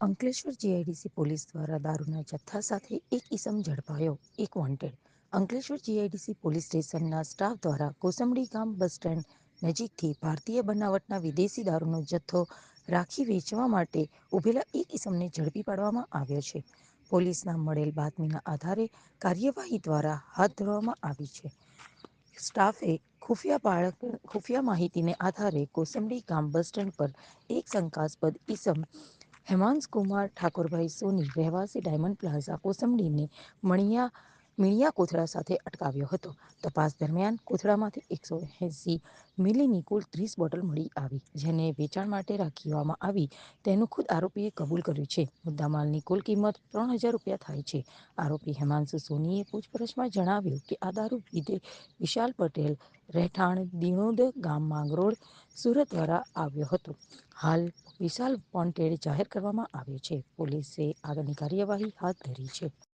Ankleshwar GIDC police દ્વારા દારૂના જથ્થા સાથે એક ઇસમ ઝડપાયો, એક વોન્ટેડ અંકલેશ્વર જીઆઈડીસી પોલીસ સ્ટેશનના સ્ટાફ દ્વારા કોસંબડી ગામ બસ સ્ટેન્ડ નજીકથી ભારતીય બનાવટના વિદેશી દારૂનો જથ્થો રાખી વેચવા માટે ઉભેલા એક ઇસમને ઝડપી પાડવામાં આવ્યો છે. પોલીસના મળેલ બાતમીના આધારે કાર્યવાહી દ્વારા હાથ ધરવામાં આવી છે. સ્ટાફે ખુફિયા બાળક, ખુફિયા માહિતીને આધારે કોસંબડી ગામ બસ સ્ટેન્ડ પર એક શંકાસ્પદ ઈસમ હેમાંશકુમાર ઠાકોરભાઈ સોની રહેવાસી ડાયમંડ પ્લાઝા કોસંબડીને મણિયા મીણિયા કોથળા સાથે અટકાવ્યો હતો. તપાસ દરમિયાન કોથળામાંથી એકસો એંસી મિલીની કુલ ત્રીસ બોટલ મળી આવી, જેને વેચાણ માટે રાખવામાં આવી. તેનું ખુદ આરોપીએ કબૂલ કર્યું છે. મુદ્દામાલની કુલ કિંમત ત્રણ હજાર રૂપિયા થાય છે. આરોપી હેમાંશુ સોનીએ પૂછપરછમાં જણાવ્યું કે આ દારૂ વિદે વિશાલ પટેલ રહેઠાણ દિણોદ ગામ માંગરોળ, સુરત દ્વારા આવ્યો હતો. હાલ વિશાલ વોન્ટેડ જાહેર કરવામાં આવ્યો છે. પોલીસે આગળની કાર્યવાહી હાથ ધરી છે.